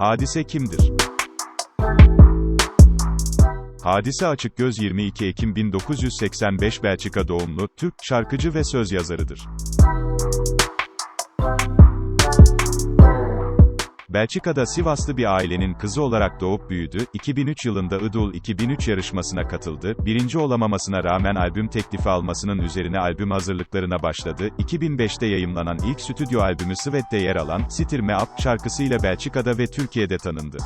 Hadise kimdir? Hadise Açıkgöz 22 Ekim 1985 Belçika doğumlu, Türk, şarkıcı ve söz yazarıdır. Belçika'da Sivaslı bir ailenin kızı olarak doğup büyüdü, 2003 yılında Idol 2003 yarışmasına katıldı, birinci olamamasına rağmen albüm teklifi almasının üzerine albüm hazırlıklarına başladı, 2005'te yayımlanan ilk stüdyo albümü Sweat'te yer alan, Stir Me Up, şarkısıyla Belçika'da ve Türkiye'de tanındı.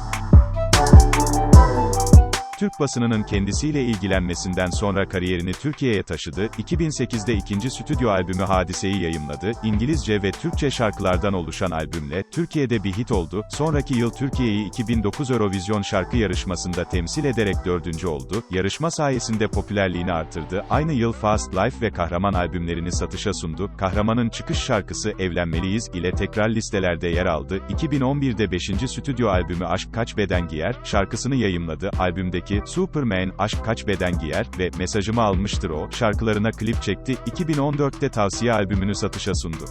Türk basınının kendisiyle ilgilenmesinden sonra kariyerini Türkiye'ye taşıdı, 2008'de ikinci stüdyo albümü Hadise'yi yayımladı, İngilizce ve Türkçe şarkılardan oluşan albümle, Türkiye'de bir hit oldu, sonraki yıl Türkiye'yi 2009 Eurovision şarkı yarışmasında temsil ederek dördüncü oldu, yarışma sayesinde popülerliğini artırdı, aynı yıl Fast Life ve Kahraman albümlerini satışa sundu, Kahraman'ın çıkış şarkısı Evlenmeliyiz ile tekrar listelerde yer aldı, 2011'de 5. stüdyo albümü Aşk Kaç Beden Giyer, şarkısını yayımladı, albümdeki Superman, Aşk Kaç Beden Giyer ve Mesajımı Almıştır O, şarkılarına klip çekti, 2014'te Tavsiye albümünü satışa sundu.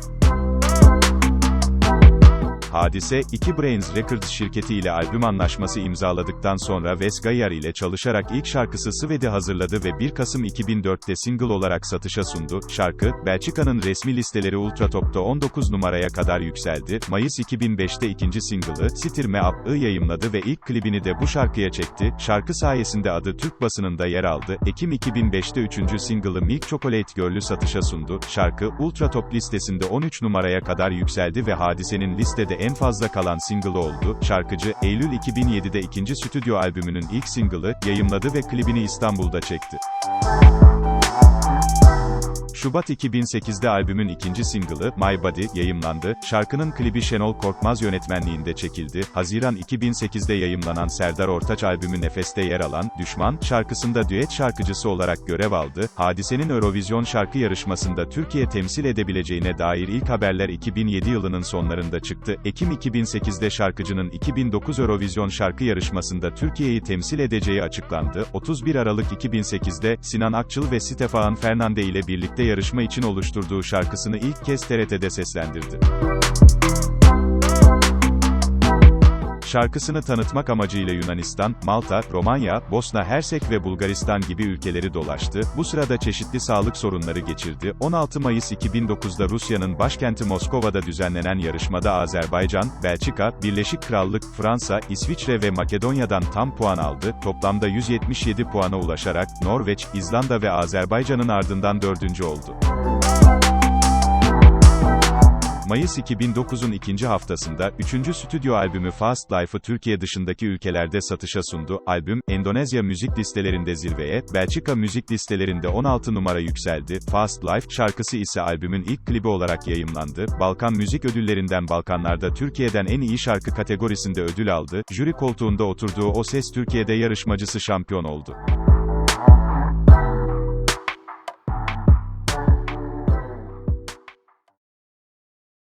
Hadise, iki Brains Records şirketi ile albüm anlaşması imzaladıktan sonra Wes Gayer ile çalışarak ilk şarkısı Sved'i hazırladı ve 1 Kasım 2004'te single olarak satışa sundu. Şarkı, Belçika'nın resmi listeleri Ultratop'ta 19 numaraya kadar yükseldi. Mayıs 2005'te ikinci single'ı, Stir Me Up'ı yayımladı ve ilk klibini de bu şarkıya çekti. Şarkı sayesinde adı Türk basınında yer aldı. Ekim 2005'te üçüncü single'ı Milk Chocolate Girl'ü satışa sundu. Şarkı, Ultratop listesinde 13 numaraya kadar yükseldi ve hadisenin listede en fazla kalan single'ı oldu. Şarkıcı, Eylül 2007'de ikinci stüdyo albümünün ilk single'ı, yayımladı ve klibini İstanbul'da çekti. Şubat 2008'de albümün ikinci single'ı, My Body, yayımlandı. Şarkının klibi Şenol Korkmaz yönetmenliğinde çekildi. Haziran 2008'de yayımlanan Serdar Ortaç albümü Nefes'te yer alan, Düşman, şarkısında düet şarkıcısı olarak görev aldı. Hadisenin Eurovision şarkı yarışmasında Türkiye temsil edebileceğine dair ilk haberler 2007 yılının sonlarında çıktı. Ekim 2008'de şarkıcının 2009 Eurovision şarkı yarışmasında Türkiye'yi temsil edeceği açıklandı. 31 Aralık 2008'de, Sinan Akçıl ve Stefan Fernande ile birlikte yarışma için oluşturduğu şarkısını ilk kez TRT'de seslendirdi. Şarkısını tanıtmak amacıyla Yunanistan, Malta, Romanya, Bosna Hersek ve Bulgaristan gibi ülkeleri dolaştı. Bu sırada çeşitli sağlık sorunları geçirdi. 16 Mayıs 2009'da Rusya'nın başkenti Moskova'da düzenlenen yarışmada Azerbaycan, Belçika, Birleşik Krallık, Fransa, İsviçre ve Makedonya'dan tam puan aldı. Toplamda 177 puana ulaşarak Norveç, İzlanda ve Azerbaycan'ın ardından dördüncü oldu. Mayıs 2009'un ikinci haftasında, üçüncü stüdyo albümü Fast Life'ı Türkiye dışındaki ülkelerde satışa sundu. Albüm, Endonezya müzik listelerinde zirveye, Belçika müzik listelerinde 16 numara yükseldi. Fast Life, şarkısı ise albümün ilk klibi olarak yayımlandı. Balkan Müzik Ödüllerinden Balkanlarda Türkiye'den en iyi şarkı kategorisinde ödül aldı. Jüri koltuğunda oturduğu O Ses Türkiye'de yarışmacısı şampiyon oldu.